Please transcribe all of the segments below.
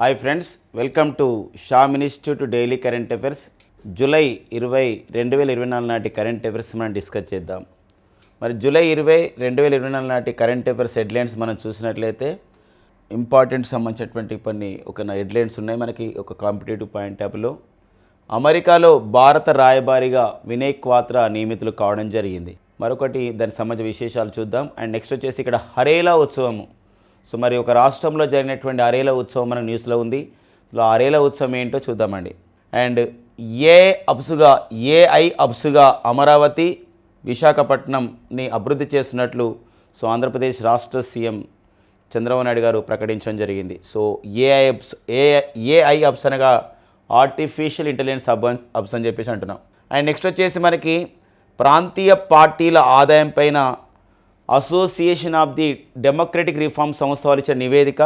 Hi friends welcome to Sham institute daily current affairs. July ఇరవై రెండు వేల ఇరవై నాలుగు నాటి కరెంట్ అఫైర్స్ మనం డిస్కస్ చేద్దాం. మరి జూలై ఇరవై రెండు వేల ఇరవై నాలుగు నాటి కరెంట్ అఫైర్స్ హెడ్లైన్స్ మనం చూసినట్లయితే ఇంపార్టెంట్ సంబంధించినటువంటి కొన్ని ఒక హెడ్లైన్స్ ఉన్నాయి. మనకి ఒక కాంపిటేటివ్ పాయింట్ యాప్లో అమెరికాలో భారత రాయబారిగా వినయ్ క్వాత్రా నియమితులు కావడం జరిగింది. మరొకటి దానికి సంబంధించిన విశేషాలు చూద్దాం. అండ్ నెక్స్ట్ వచ్చేసి ఇక్కడ హరేలా ఉత్సవము. సో మరి ఒక రాష్ట్రంలో జరిగినటువంటి అరేల ఉత్సవం మన న్యూస్లో ఉంది. సో అరేల ఉత్సవం ఏంటో చూద్దామండి. అండ్ ఏ అబ్సుగా ఏఐ అబ్సుగా అమరావతి విశాఖపట్నంని అభివృద్ధి చేస్తున్నట్లు సో ఆంధ్రప్రదేశ్ రాష్ట్ర సీఎం చంద్రబాబు నాయుడు గారు ప్రకటించడం జరిగింది. So AI hubs A AI hubs అనగా ఆర్టిఫిషియల్ ఇంటెలిజెన్స్ అబ్ అబ్స్ అని చెప్పేసి అంటున్నాం. అండ్ నెక్స్ట్ వచ్చేసి మనకి ప్రాంతీయ పార్టీల ఆదాయం పైన association of the democratic reform సంస్థ వారు ఇచ్చిన నివేదిక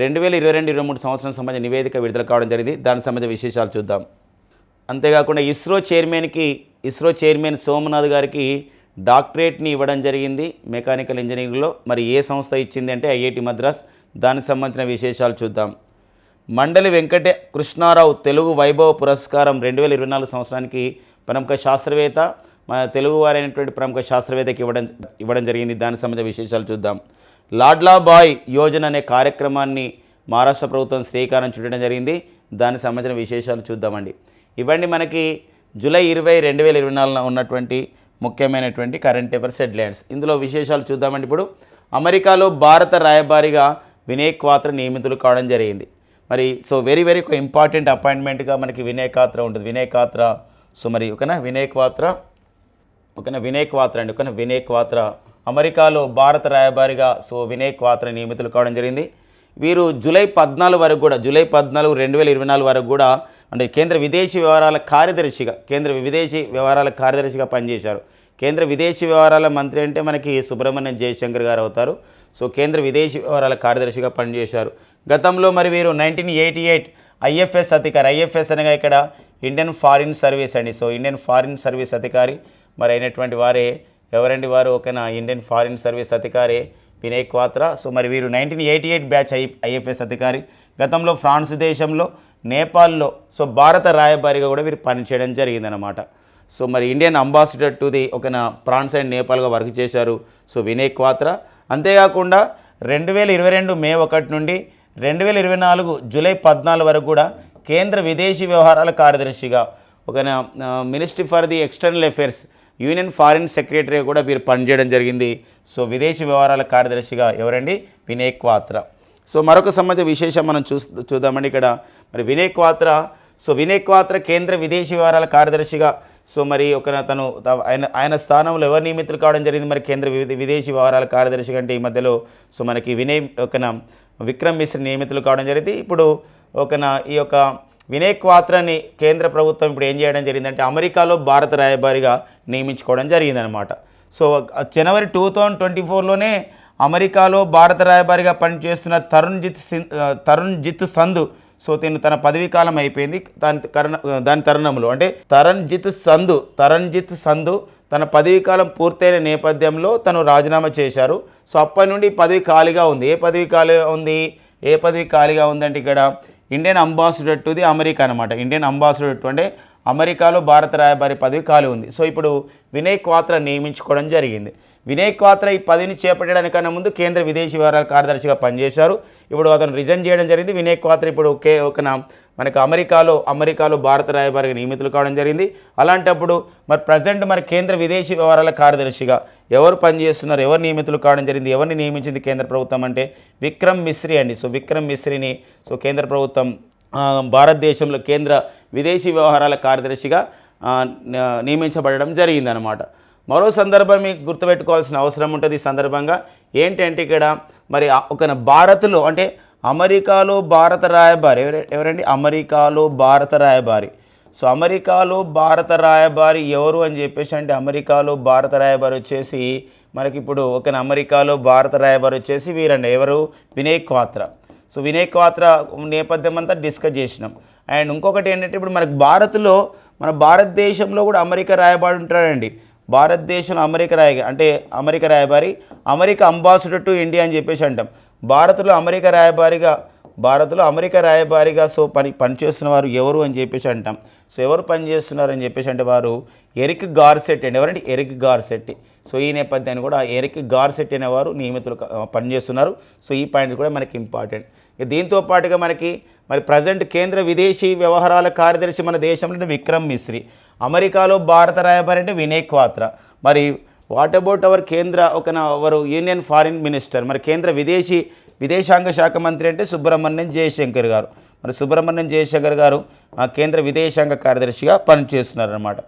రెండు వేల ఇరవై రెండు ఇరవై మూడు సంవత్సరం సంబంధించిన నివేదిక విడుదల కావడం జరిగింది. దానికి సంబంధించిన విశేషాలు చూద్దాం. అంతేకాకుండా ఇస్రో చైర్మన్కి ఇస్రో చైర్మన్ సోమనాథ్ గారికి డాక్టరేట్ని ఇవ్వడం జరిగింది మెకానికల్ ఇంజనీరింగ్లో. మరి ఏ సంస్థ ఇచ్చింది అంటే ఐఐటి మద్రాస్. దానికి సంబంధించిన విశేషాలు చూద్దాం. మండలి వెంకట కృష్ణారావు తెలుగు వైభవ పురస్కారం రెండు వేల ఇరవై నాలుగు సంవత్సరానికి ప్రముఖ శాస్త్రవేత్త మన తెలుగువారైనటువంటి ప్రముఖ శాస్త్రవేత్తకి ఇవ్వడం ఇవ్వడం జరిగింది. దానికి సంబంధించిన విశేషాలు చూద్దాం. లాడ్లా బాయ్ యోజన అనే కార్యక్రమాన్ని మహారాష్ట్ర ప్రభుత్వం శ్రీకారం చుట్టడం జరిగింది. దానికి సంబంధించిన విశేషాలు చూద్దామండి. ఇవ్వండి మనకి జూలై ఇరవై రెండు వేల ఇరవై నాలుగున ఉన్నటువంటి ముఖ్యమైనటువంటి కరెంట్ అఫైర్స్ హెడ్లైన్స్. ఇందులో విశేషాలు చూద్దామండి. ఇప్పుడు అమెరికాలో భారత రాయబారిగా వినయ్ క్వాత్ర నియమితులు కావడం జరిగింది. మరి సో వెరీ వెరీ ఒక ఇంపార్టెంట్ అపాయింట్మెంట్గా మనకి వినయ్ కాత్ర ఉంటుంది. వినయ్ కాత్ర సో మరి ఓకేనా? వినయ్ క్వాత్ర ఓకేనా వినయ్ క్వాత్ర అండి ఓకేనా వినయ్ క్వాత్ర. అమెరికాలో భారత రాయబారిగా సో వినయ్ క్వాత్ర నియమితులు కావడం జరిగింది. వీరు జూలై పద్నాలుగు వరకు కూడా జూలై పద్నాలుగు రెండు వేల ఇరవై నాలుగు వరకు కూడా అంటే కేంద్ర విదేశీ వ్యవహారాల కార్యదర్శిగా కేంద్ర విదేశీ వ్యవహారాల కార్యదర్శిగా పనిచేశారు. కేంద్ర విదేశీ వ్యవహారాల మంత్రి అంటే మనకి సుబ్రహ్మణ్యం జయశంకర్ గారు అవుతారు. సో కేంద్ర విదేశీ వ్యవహారాల కార్యదర్శిగా పనిచేశారు. గతంలో మరి వీరు నైన్టీన్ ఎయిటీ ఎయిట్ ఐఎఫ్ఎస్ అధికారి ఐఎఫ్ఎస్ అనగా ఇక్కడ ఇండియన్ ఫారిన్ సర్వీస్ అండి. సో ఇండియన్ ఫారిన్ సర్వీస్ అధికారి మరి అయినటువంటి వారే ఎవరండి వారు? ఒకనా ఇండియన్ ఫారిన్ సర్వీస్ అధికారి వినయ్ క్వాత్రా. సో మరి వీరు nineteen eighty eight batch I IFS అధికారి. గతంలో ఫ్రాన్స్ దేశంలో నేపాల్లో సో భారత రాయబారిగా కూడా వీరు పనిచేయడం జరిగిందనమాట సో మరి ఇండియన్ అంబాసిడర్ టు ది ఒక ఫ్రాన్స్ అండ్ నేపాల్గా వర్క్ చేశారు సో వినయ్ క్వాత్రా. అంతేకాకుండా రెండు వేల ఇరవై రెండు మే ఒకటి నుండి రెండు వేల ఇరవై నాలుగు జూలై పద్నాలుగు వరకు కూడా కేంద్ర విదేశీ వ్యవహారాల కార్యదర్శిగా ఒక ministry for the external affairs union foreign secretary కూడా వీరు పనిచేయడం జరిగింది. సో విదేశీ వ్యవహారాల కార్యదర్శిగా ఎవరండి? వినయ్ క్వాత్రా. సో మరొక సంబంధ విశేషం మనం చూ చూద్దామండి ఇక్కడ. మరి వినయ్ క్వాత్రా సో వినయ్ క్వాత్ర కేంద్ర విదేశీ వ్యవహారాల కార్యదర్శిగా. సో మరి ఒక తను త- ఆయన ఆయన స్థానంలో ఎవరు నియమితులు కావడం జరిగింది? మరి కేంద్ర విదేశీ వ్యవహారాల కార్యదర్శి కంటే ఈ మధ్యలో. సో మనకి వినయ్ ఒకన విక్రమ్ మిశ్ర నియమితులు కావడం జరిగింది. ఇప్పుడు ఒకన ఈ యొక్క వినయ్ క్వాత్రాని కేంద్ర ప్రభుత్వం ఇప్పుడు ఏం చేయడం జరిగిందంటే అమెరికాలో భారత రాయబారిగా నియమించుకోవడం జరిగిందనమాట సో జనవరి టూ థౌజండ్ ట్వంటీ ఫోర్లోనే అమెరికాలో భారత రాయబారిగా పనిచేస్తున్న Taranjit Taranjit Taranjit Sandhu so తిను తన పదవీ కాలం అయిపోయింది. దాని కరణ దాని తరుణంలో అంటే తరణ్ జిత్ సంధు తరణ్ జిత్ సంధు తన పదవీ కాలం పూర్తయిన నేపథ్యంలో తను రాజీనామా చేశారు. సో అప్పటి నుండి పదవి ఖాళీగా ఉంది. ఏ పదవి ఖాళీగా ఉంది? ఏ పదవి ఖాళీగా ఉందంటే ఇక్కడ Indian ambassador to the America అనమాట ఇండియన్ అంబాసిడర్ టు అంటే అమెరికాలో భారత రాయబారి పదవి ఖాళీ ఉంది. సో ఇప్పుడు వినయ్ క్వాత్ర నియమించుకోవడం జరిగింది. వినయ్ క్వాత్ర ఈ పదవిని చేపట్టడానికన్నా ముందు కేంద్ర విదేశీ వ్యవహారాల కార్యదర్శిగా పనిచేశారు. ఇప్పుడు అతను రిజైన్ చేయడం జరిగింది. వినయ్ క్వాత్ర ఇప్పుడు ఒకే ఒక మనకు అమెరికాలో అమెరికాలో భారత రాయబారిగా నియమితులు కావడం జరిగింది. అలాంటప్పుడు మరి ప్రజెంట్ మరి కేంద్ర విదేశీ వ్యవహారాల కార్యదర్శిగా ఎవరు పనిచేస్తున్నారు? ఎవరు నియమితులు కావడం జరిగింది? ఎవరిని నియమించింది కేంద్ర ప్రభుత్వం అంటే విక్రమ్ మిశ్రీ అండి. సో విక్రమ్ మిశ్రీని సో కేంద్ర ప్రభుత్వం భారతదేశంలో కేంద్ర విదేశీ వ్యవహారాల కార్యదర్శిగా నియమించబడడం జరిగిందనమాట మరో సందర్భం మీకు గుర్తుపెట్టుకోవాల్సిన అవసరం ఉంటుంది. ఈ సందర్భంగా ఏంటంటే ఇక్కడ మరి ఒక భారత్లో అంటే అమెరికాలో భారత రాయబారి ఎవరండి? అమెరికాలో భారత రాయబారి. సో అమెరికాలో భారత రాయబారి ఎవరు అని చెప్పేసి అంటే అమెరికాలో భారత రాయబారి వచ్చేసి మనకి ఇప్పుడు ఒక అమెరికాలో భారత రాయబారి వచ్చేసి వీరండి. ఎవరు? వినయ్ క్వాత్రా సో వినయ్ క్వాత్రా నేపథ్యం అంతా డిస్కస్ చేసినాం. అండ్ ఇంకొకటి ఏంటంటే ఇప్పుడు మనకు భారత్లో మన భారతదేశంలో కూడా అమెరికా రాయబారి ఉంటాడండి. భారతదేశంలో అమెరికా రాయ అంటే అమెరికా రాయబారి అమెరికా అంబాసిడర్ టు ఇండియా అని చెప్పేసి అంటాం. భారత్లో అమెరికా రాయబారిగా భారత్లో అమెరికా రాయబారిగా సో పని పనిచేస్తున్న వారు ఎవరు అని చెప్పేసి అంటాం. సో ఎవరు పనిచేస్తున్నారు అని చెప్పేసి అంటే వారు ఎరిక్ గార్సెట్ అండి. ఎవరండి? Eric Garcetti. సో ఈ నేపథ్యాన్ని కూడా ఎరిక్ గార్సెట్ అనేవారు నియమితులు పనిచేస్తున్నారు. సో ఈ పాయింట్ కూడా మనకి ఇంపార్టెంట్. దీంతో పాటుగా మనకి మరి ప్రజెంట్ కేంద్ర విదేశీ వ్యవహారాల కార్యదర్శి మన దేశంలో విక్రమ్ మిశ్రీ అమెరికాలో భారత రాయబారి అంటే వినయ్ క్వాత్రా మరి వాట్ అబౌట్ అవర్ కేంద్ర ఒక అవరు యూనియన్ ఫారిన్ మినిస్టర్ మరి కేంద్ర విదేశీ విదేశాంగ శాఖ మంత్రి అంటే సుబ్రహ్మణ్యం జయశంకర్ గారు. మరి సుబ్రహ్మణ్యం జయశంకర్ గారు కేంద్ర విదేశాంగ కార్యదర్శిగా పనిచేస్తున్నారన్నమాట.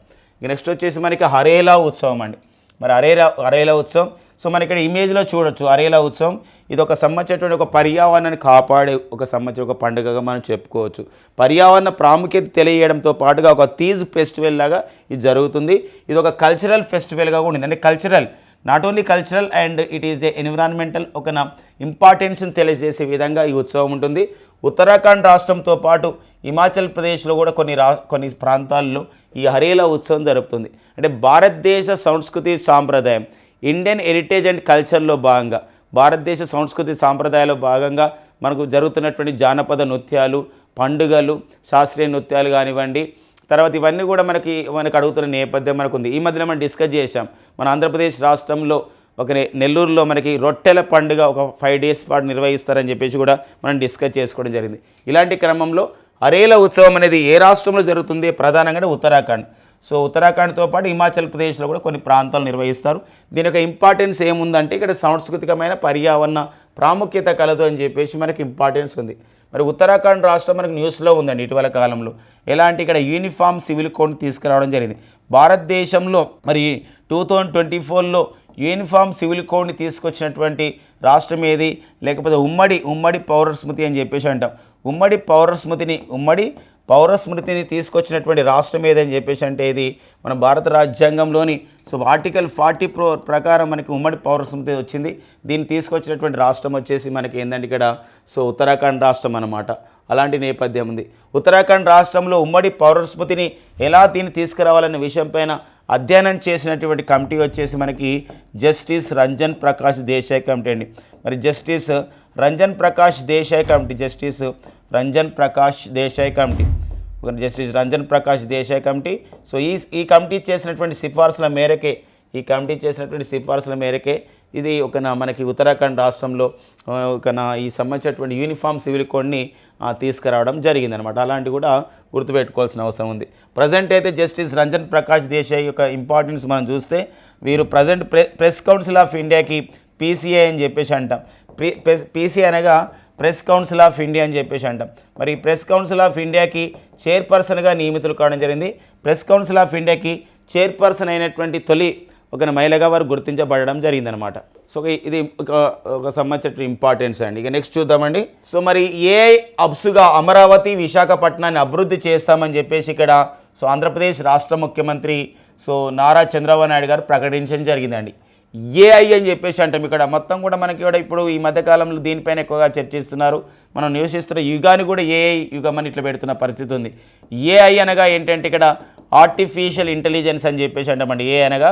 ఇక నెక్స్ట్ వచ్చేసి మనకి హరేలా ఉత్సవం అండి. మరి హరేలా హరేలా ఉత్సవం సో మన ఇక్కడ ఇమేజ్లో చూడొచ్చు అరేలా ఉత్సవం. ఇది ఒక సంబంధించినటువంటి ఒక పర్యావరణాన్ని కాపాడే ఒక సంబంధించిన ఒక పండుగగా మనం చెప్పుకోవచ్చు. పర్యావరణ ప్రాముఖ్యత తెలియడంతో పాటుగా ఒక తీజ్ ఫెస్టివల్ లాగా ఇది జరుగుతుంది. ఇది ఒక కల్చరల్ ఫెస్టివల్గా కూడా ఉంది. అంటే cultural not only cultural and it is a environmental ఒక నా ఇంపార్టెన్స్ని తెలియజేసే విధంగా ఈ ఉత్సవం ఉంటుంది. ఉత్తరాఖండ్ రాష్ట్రంతో పాటు హిమాచల్ ప్రదేశ్లో కూడా కొన్ని రా కొన్ని ప్రాంతాల్లో ఈ హరేలా ఉత్సవం జరుపుతుంది. అంటే భారతదేశ సంస్కృతి సాంప్రదాయం. ఇండియన్ హెరిటేజ్ అండ్ కల్చర్లో భాగంగా భారతదేశ సంస్కృతి సాంప్రదాయాల్లో భాగంగా మనకు జరుగుతున్నటువంటి జానపద నృత్యాలు పండుగలు శాస్త్రీయ నృత్యాలు కానివ్వండి తర్వాత ఇవన్నీ కూడా మనకి మనకు అడుగుతున్న నేపథ్యం మనకు ఉంది ఈ మధ్యన మనం డిస్కస్ చేశాం. మన ఆంధ్రప్రదేశ్ రాష్ట్రంలో ఒక నెల్లూరులో మనకి రొట్టెల పండుగ ఒక ఫైవ్ డేస్ పాటు నిర్వహిస్తారని చెప్పేసి కూడా మనం డిస్కస్ చేసుకోవడం జరిగింది. ఇలాంటి క్రమంలో అరేల ఉత్సవం అనేది ఏ రాష్ట్రంలో జరుగుతుంది? ప్రధానంగా ఉత్తరాఖండ్. సో ఉత్తరాఖండ్తో పాటు హిమాచల్ ప్రదేశ్లో కూడా కొన్ని ప్రాంతాలు నిర్వహిస్తారు. దీని యొక్క ఇంపార్టెన్స్ ఏముందంటే ఇక్కడ సాంస్కృతికమైన పర్యావరణ ప్రాముఖ్యత కలదు అని చెప్పేసి మనకి ఇంపార్టెన్స్ ఉంది. మరి ఉత్తరాఖండ్ రాష్ట్రం మనకు న్యూస్లో ఉందండి ఇటీవల కాలంలో. ఎలాంటి ఇక్కడ యూనిఫామ్ సివిల్ కోడ్ తీసుకురావడం జరిగింది. భారతదేశంలో మరి టూ థౌజండ్ ట్వంటీ ఫోర్లో యూనిఫామ్ సివిల్ కోడ్ని తీసుకొచ్చినటువంటి రాష్ట్రం ఏది? లేకపోతే ఉమ్మడి ఉమ్మడి పౌర స్మృతి అని చెప్పేసి అంటాం. ఉమ్మడి పౌర స్మృతిని ఉమ్మడి పౌర స్మృతిని తీసుకొచ్చినటువంటి రాష్ట్రం ఏదని చెప్పేసి అంటే ఇది మన భారత రాజ్యాంగంలోని సో ఆర్టికల్ ఫార్టీ ప్రో ప్రకారం మనకి ఉమ్మడి పౌర స్మృతి వచ్చింది. దీన్ని తీసుకొచ్చినటువంటి రాష్ట్రం వచ్చేసి మనకి ఏంటంటే ఇక్కడ సో ఉత్తరాఖండ్ రాష్ట్రం అన్నమాట. అలాంటి నేపథ్యం ఉంది. ఉత్తరాఖండ్ రాష్ట్రంలో ఉమ్మడి పౌర స్మృతిని ఎలా దీన్ని తీసుకురావాలనే విషయంపైన అధ్యయనం చేసినటువంటి కమిటీ వచ్చేసి మనకి జస్టిస్ రంజన్ ప్రకాష్ దేశాయ్ కమిటీ అండి. మరి justice Ranjan Prakash Desai committee justice Ranjan Prakash Desai committee. Justice Ranjan Prakash Desai committee. So ఈ ఈ కమిటీ చేసినటువంటి సిఫార్సుల మేరకే ఈ కమిటీ చేసినటువంటి సిఫార్సుల మేరకే ఇది ఒక నా మనకి ఉత్తరాఖండ్ రాష్ట్రంలో ఒక నా ఈ సంబంధించినటువంటి యూనిఫామ్ సివిల్ కోడ్ని తీసుకురావడం జరిగిందనమాట అలాంటివి కూడా గుర్తుపెట్టుకోవాల్సిన అవసరం ఉంది. ప్రజెంట్ అయితే జస్టిస్ రంజన్ ప్రకాష్ దేశాయ్ యొక్క ఇంపార్టెన్స్ మనం చూస్తే వీరు ప్రజెంట్ ప్రెస్ కౌన్సిల్ ఆఫ్ ఇండియాకి పీసీఐ అని చెప్పేసి అంటాం. ప్రీ పీసీ అనగా ప్రెస్ కౌన్సిల్ ఆఫ్ ఇండియా అని చెప్పేసి అంటాం. మరి ఈ ప్రెస్ కౌన్సిల్ ఆఫ్ ఇండియాకి చైర్పర్సన్గా నియమితులు కావడం జరిగింది. ప్రెస్ కౌన్సిల్ ఆఫ్ ఇండియాకి చైర్పర్సన్ అయినటువంటి తొలి ఒక మహిళగా వారు గుర్తించబడడం జరిగిందనమాట సో ఇది ఒక ఒక సంబంధించిన ఇంపార్టెన్స్ అండి. ఇక నెక్స్ట్ చూద్దామండి. సో మరి ఏ అబ్సుగా అమరావతి విశాఖపట్నాన్ని అభివృద్ధి చేస్తామని చెప్పేసి ఇక్కడ సో ఆంధ్రప్రదేశ్ రాష్ట్ర ముఖ్యమంత్రి సో నారా చంద్రబాబు నాయుడు గారు ప్రకటించడం జరిగిందండి. ఏఐ అని చెప్పేసి అంటాం ఇక్కడ. మొత్తం కూడా మనకి కూడా ఇప్పుడు ఈ మధ్యకాలంలో దీనిపైన ఎక్కువగా చర్చిస్తున్నారు. మనం నివసిస్తున్న యుగాన్ని కూడా ఏఐ యుగం అని ఇట్లా పెడుతున్న పరిస్థితి ఉంది. ఏఐ అనగా ఏంటంటే ఇక్కడ ఆర్టిఫిషియల్ ఇంటెలిజెన్స్ అని చెప్పేసి అంటామండి ఏ అనగా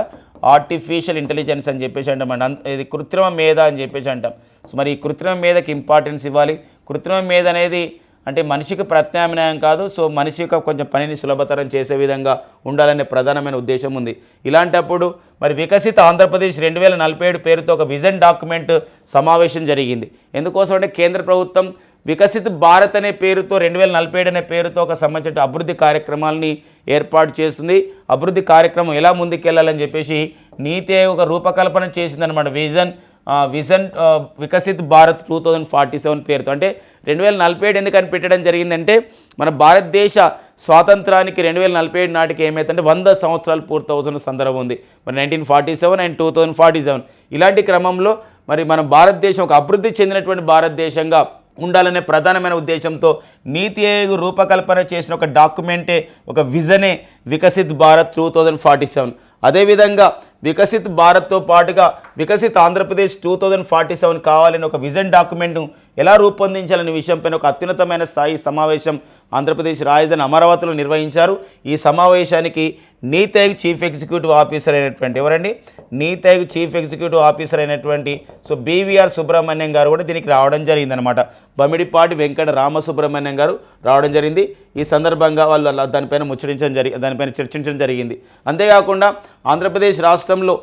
ఆర్టిఫిషియల్ ఇంటెలిజెన్స్ అని చెప్పేసి అంటామండి అంత ఇది కృత్రిమ మేధ అని చెప్పేసి అంటాం. సో మరి ఈ కృత్రిమ మేధకి ఇంపార్టెన్స్ ఇవ్వాలి. కృత్రిమ మేధ అనేది అంటే మనిషికి ప్రత్యామ్నాయం కాదు సో మనిషి యొక్క కొంచెం పనిని సులభతరం చేసే విధంగా ఉండాలనే ప్రధానమైన ఉద్దేశం ఉంది. ఇలాంటప్పుడు మరి వికసిత ఆంధ్రప్రదేశ్ రెండు వేల నలభై ఏడు పేరుతో ఒక విజన్ డాక్యుమెంట్ సమావేశం జరిగింది. ఎందుకోసం అంటే కేంద్ర ప్రభుత్వం వికసిత్ భారత్ అనే పేరుతో రెండు వేల నలభై ఏడు అనే పేరుతో ఒక సంబంధించిన అభివృద్ధి కార్యక్రమాలని ఏర్పాటు చేస్తుంది. అభివృద్ధి కార్యక్రమం ఎలా ముందుకెళ్ళాలని చెప్పేసి నీతి ఒక రూపకల్పన చేసిందనమాట vision vision Viksit Bharat two thousand forty seven పేరుతో. అంటే రెండు వేల నలభై ఏడు ఎందుకని పెట్టడం జరిగిందంటే మన భారతదేశ స్వాతంత్రానికి రెండు వేల నలభై ఏడు నాటికి ఏమైతుందంటే వంద సంవత్సరాలు పూర్తవుతున్న సందర్భం ఉంది. మరి nineteen forty seven and two thousand forty seven. ఇలాంటి క్రమంలో మరి మన భారతదేశం ఒక అభివృద్ధి చెందినటువంటి భారతదేశంగా ఉండాలనే ప్రధానమైన ఉద్దేశంతో నీతి ఆయోగ్ రూపకల్పన చేసిన ఒక డాక్యుమెంటే ఒక విజనే Viksit Bharat two thousand forty seven. అదేవిధంగా వికసిత్ భారత్తో పాటుగా Viksit Andhra Pradesh two thousand forty seven కావాలని ఒక విజన్ డాక్యుమెంట్ను ఎలా రూపొందించాలనే విషయంపైన ఒక అత్యున్నతమైన స్థాయి సమావేశం ఆంధ్రప్రదేశ్ రాజధాని అమరావతిలో నిర్వహించారు. ఈ సమావేశానికి నీతి ఆయోగ్ చీఫ్ ఎగ్జిక్యూటివ్ ఆఫీసర్ అయినటువంటి ఎవరండి? Niti Aayog chief executive officer అయినటువంటి సో బీవీఆర్ సుబ్రహ్మణ్యం గారు కూడా దీనికి రావడం జరిగిందనమాట బమిడిపాటి వెంకట రామసుబ్రహ్మణ్యం గారు రావడం జరిగింది. ఈ సందర్భంగా వాళ్ళు దానిపైన ముచ్చరించడం జరిగి దానిపైన చర్చించడం జరిగింది. అంతేకాకుండా ఆంధ్రప్రదేశ్ రాష్ట్రంలో